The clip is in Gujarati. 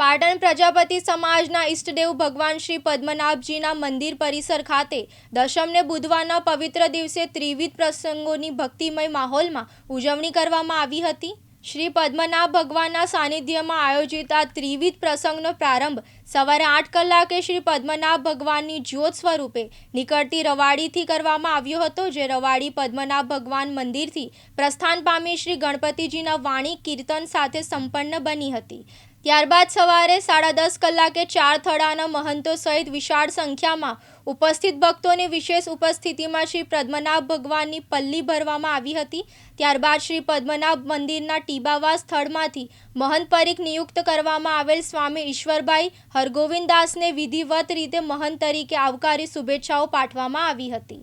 પાટણ પ્રજાપતિ સમાજના ઈષ્ટદેવ ભગવાન શ્રી પદ્મનાભજીના મંદિર પરિસર ખાતે દશમને બુધવારના પવિત્ર દિવસે ત્રિવિધ પ્રસંગોની ભક્તિમય માહોલમાં ઉજવણી કરવામાં આવી હતી. શ્રી પદ્મનાભ ભગવાનના સાનિધ્યમાં આયોજિત આ ત્રિવિધ પ્રસંગનો પ્રારંભ સવારે આઠ કલાકે શ્રી પદ્મનાભ ભગવાનની જ્યોત સ્વરૂપે નીકળતી રવાડીથી કરવામાં આવ્યો હતો, જે રવાડી પદ્મનાભ ભગવાન મંદિરથી પ્રસ્થાન પામી શ્રી ગણપતિજીના વાણી, કીર્તન સાથે સંપન્ન બની હતી. ત્યારબાદ સવારે સાડા દસ કલાકે ચાર થડાના મહંતો સહિત વિશાળ સંખ્યામાં ઉપસ્થિત ભક્તોની વિશેષ ઉપસ્થિતિમાં શ્રી પદ્મનાભ ભગવાનની પલ્લી ભરવામાં આવી હતી. ત્યારબાદ શ્રી પદ્મનાભ મંદિરના ટીબાવા સ્થળમાંથી મહંત પરીખ નિયુક્ત કરવામાં આવેલ સ્વામી ઈશ્વરભાઈ હરગોવિંદદાસને વિધિવત રીતે મહંત તરીકે આવકારી શુભેચ્છાઓ પાઠવવામાં આવી હતી.